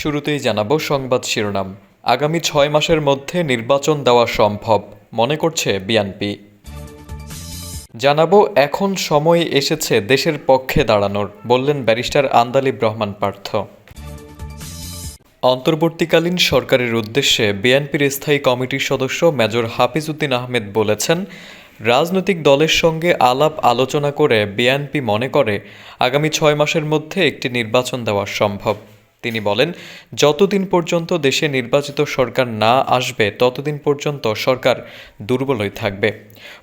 শুরুতেই জানাব সংবাদ শিরোনাম। আগামী ছয় মাসের মধ্যে নির্বাচন দেওয়া সম্ভব, মনে করছে বিএনপি। জানাব, এখন সময় এসেছে দেশের পক্ষে দাঁড়ানোর, বললেন ব্যারিস্টার আন্দালিব রহমান পার্থ। অন্তর্বর্তীকালীন সরকারের উদ্দেশ্যে বিএনপির স্থায়ী কমিটির সদস্য মেজর হাফিজউদ্দিন আহমেদ বলেছেন, রাজনৈতিক দলের সঙ্গে আলাপ আলোচনা করে বিএনপি মনে করে আগামী ছয় মাসের মধ্যে একটি নির্বাচন দেওয়া সম্ভব। তিনি বলেন, যতদিন পর্যন্ত দেশে নির্বাচিত সরকার না আসবে, ততদিন পর্যন্ত সরকার দুর্বলই থাকবে।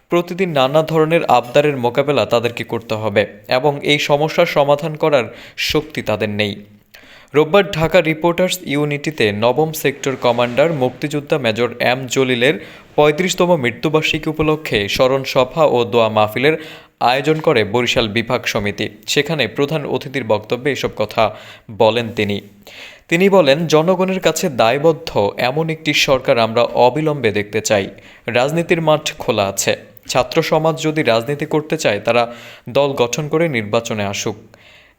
প্রতিদিন নানা ধরনের আবদারের মোকাবেলা তাদেরকে করতে হবে এবং এই সমস্যার সমাধান করার শক্তি তাদের নেই। রোববার ঢাকা রিপোর্টার্স ইউনিটিতে নবম সেক্টর কমান্ডার, মুক্তিযোদ্ধা মেজর এম জলিলের পঁয়ত্রিশতম মৃত্যুবার্ষিকী উপলক্ষে স্মরণ সভা ও দোয়া মাহফিলের আয়োজন করে বরিশাল বিভাগ সমিতি। সেখানে প্রধান অতিথির বক্তব্যে এসব কথা বলেন তিনি। তিনি বলেন, জনগণের কাছে দায়বদ্ধ এমন একটি সরকার আমরা অবিলম্বে দেখতে চাই। রাজনীতির মাঠ খোলা আছে। ছাত্র সমাজ যদি রাজনীতি করতে চায়, তারা দল গঠন করে নির্বাচনে আসুক।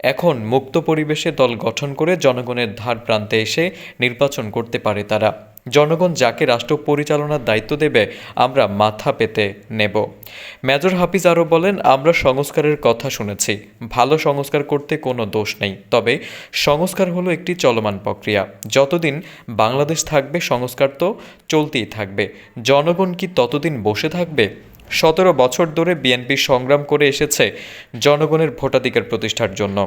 এখন মুক্ত পরিবেশে দল গঠন করে জনগণের ধার প্রান্তে এসে নির্বাচন করতে পারে তারা। জনগণ যাকে রাষ্ট্র পরিচালনার দায়িত্ব দেবে, আমরা মাথা পেতে নেব। মেজর হাফিজ আরও বলেন, আমরা সংস্কারের কথা শুনেছি। ভালো সংস্কার করতে কোনো দোষ নেই, তবে সংস্কার হলো একটি চলমান প্রক্রিয়া। যতদিন বাংলাদেশ থাকবে, সংস্কার তো চলতেই থাকবে। জনগণ কি ততদিন বসে থাকবে? সতেরো বছর ধরে বিএনপি সংগ্রাম করে এসেছে জনগণের ভোটাধিকার প্রতিষ্ঠার জন্য।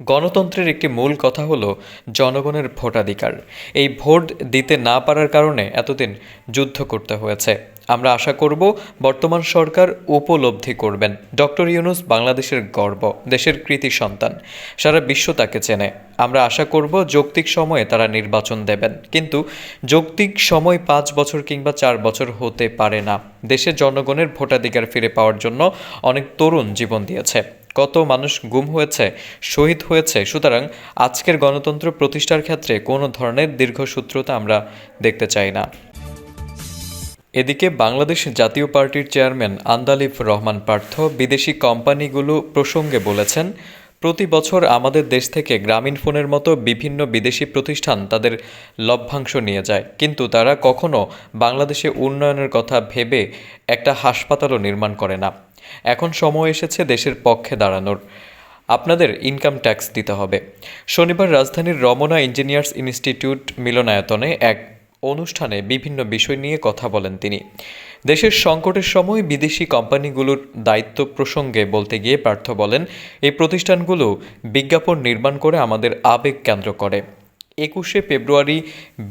গণতন্ত্রের একটি মূল কথা হলো জনগণের ভোটাধিকার। এই ভোট দিতে না পারার কারণে এতদিন যুদ্ধ করতে হয়েছে। আমরা আশা করব বর্তমান সরকার উপলব্ধি করবেন। ডক্টর ইউনুস বাংলাদেশের গর্ব, দেশের কৃতি সন্তান। সারা বিশ্ব তাকে চেনে। আমরা আশা করব যৌক্তিক সময়ে তারা নির্বাচন দেবেন। কিন্তু যৌক্তিক সময় পাঁচ বছর কিংবা চার বছর হতে পারে না। দেশের জনগণের ভোটাধিকার ফিরে পাওয়ার জন্য অনেক তরুণ জীবন দিয়েছে। কত মানুষ গুম হয়েছে, শহীদ হয়েছে, সুতরাং আজকের গণতন্ত্র প্রতিষ্ঠার ক্ষেত্রে কোনো ধরনের দীর্ঘসূত্রতা আমরা দেখতে চাই না। এদিকে বাংলাদেশ জাতীয় পার্টির চেয়ারম্যান আন্দালিফ রহমান পার্থ বিদেশি কোম্পানিগুলো প্রসঙ্গে বলেছেন প্রতি বছর আমাদের দেশ থেকে গ্রামীণ ফোনের মতো বিভিন্ন বিদেশি প্রতিষ্ঠান তাদের লভ্যাংশ নিয়ে যায়। কিন্তু তারা কখনো বাংলাদেশে উন্নয়নের কথা ভেবে একটা হাসপাতালও নির্মাণ করে না। এখন সময় এসেছে দেশের পক্ষে দাঁড়ানোর। আপনাদের ইনকাম ট্যাক্স দিতে হবে। শনিবার রাজধানীর রমনা ইঞ্জিনিয়ার্স ইনস্টিটিউট মিলনায়তনে এক অনুষ্ঠানে বিভিন্ন বিষয় নিয়ে কথা বলেন তিনি। দেশের সংকটের সময় বিদেশি কোম্পানিগুলোর দায়িত্ব প্রসঙ্গে বলতে গিয়ে পার্থ বলেন, এই প্রতিষ্ঠানগুলো বিজ্ঞাপন নির্মাণ করে আমাদের আবেগ কেন্দ্র করে। একুশে ফেব্রুয়ারি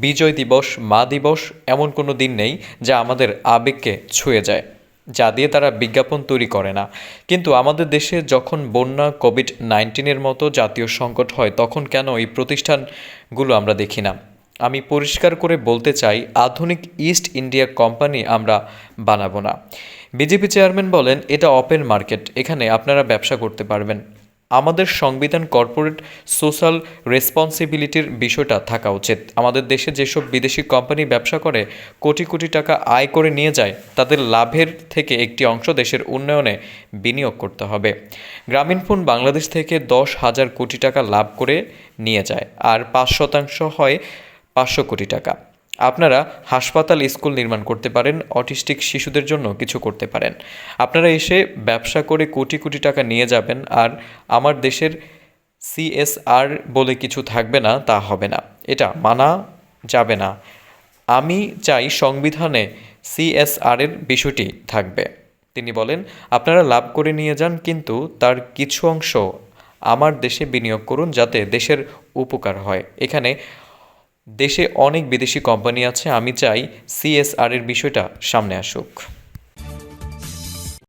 বিজয় দিবস, মা দিবস এমন কোনো দিন নেই যা আমাদের আবেগকে ছুঁয়ে যায়, যা দিয়ে তারা বিজ্ঞাপন তৈরি করে না। কিন্তু আমাদের দেশে যখন বন্যা, কোভিড নাইন্টিনের মতো জাতীয় সংকট হয়, তখন কেন এই প্রতিষ্ঠানগুলো আমরা দেখি না? আমি পরিষ্কার করে বলতে চাই, আধুনিক ইস্ট ইন্ডিয়া কোম্পানি আমরা বানাবো না। বিজেপি চেয়ারম্যান বলেন, এটা ওপেন মার্কেট এখানে আপনারা ব্যবসা করতে পারবেন। আমাদের সংবিধান কর্পোরেট সোশ্যাল রেসপন্সিবিলিটির বিষয়টা থাকা উচিত। আমাদের দেশে যেসব বিদেশি কোম্পানি ব্যবসা করে, কোটি কোটি টাকা আয় করে নিয়ে যায়, তাদের লাভের থেকে একটি অংশ দেশের উন্নয়নে বিনিয়োগ করতে হবে। গ্রামীণফোন বাংলাদেশ থেকে দশ হাজার কোটি টাকা লাভ করে নিয়ে যায়, আর পাঁচ শতাংশ হয় পাঁচশো কোটি টাকা। আপনারা হাসপাতাল, স্কুল নির্মাণ করতে পারেন, অটিস্টিক শিশুদের জন্য কিছু করতে পারেন। আপনারা এসে ব্যবসা করে কোটি কোটি টাকা নিয়ে যাবেন আর আমার দেশের সিএসআর বলে কিছু থাকবে না, তা হবে না। এটা মানা যাবে না। আমি চাই সংবিধানে সিএসআর এর বিষয়টি থাকবে। তিনি বলেন, আপনারা লাভ করে নিয়ে যান, কিন্তু তার কিছু অংশ আমার দেশে বিনিয়োগ করুন যাতে দেশের উপকার হয়। এখানে দেশে অনেক বিদেশি কোম্পানি আছে আমি চাই সিএসআর এর বিষয়টা সামনে আসুক।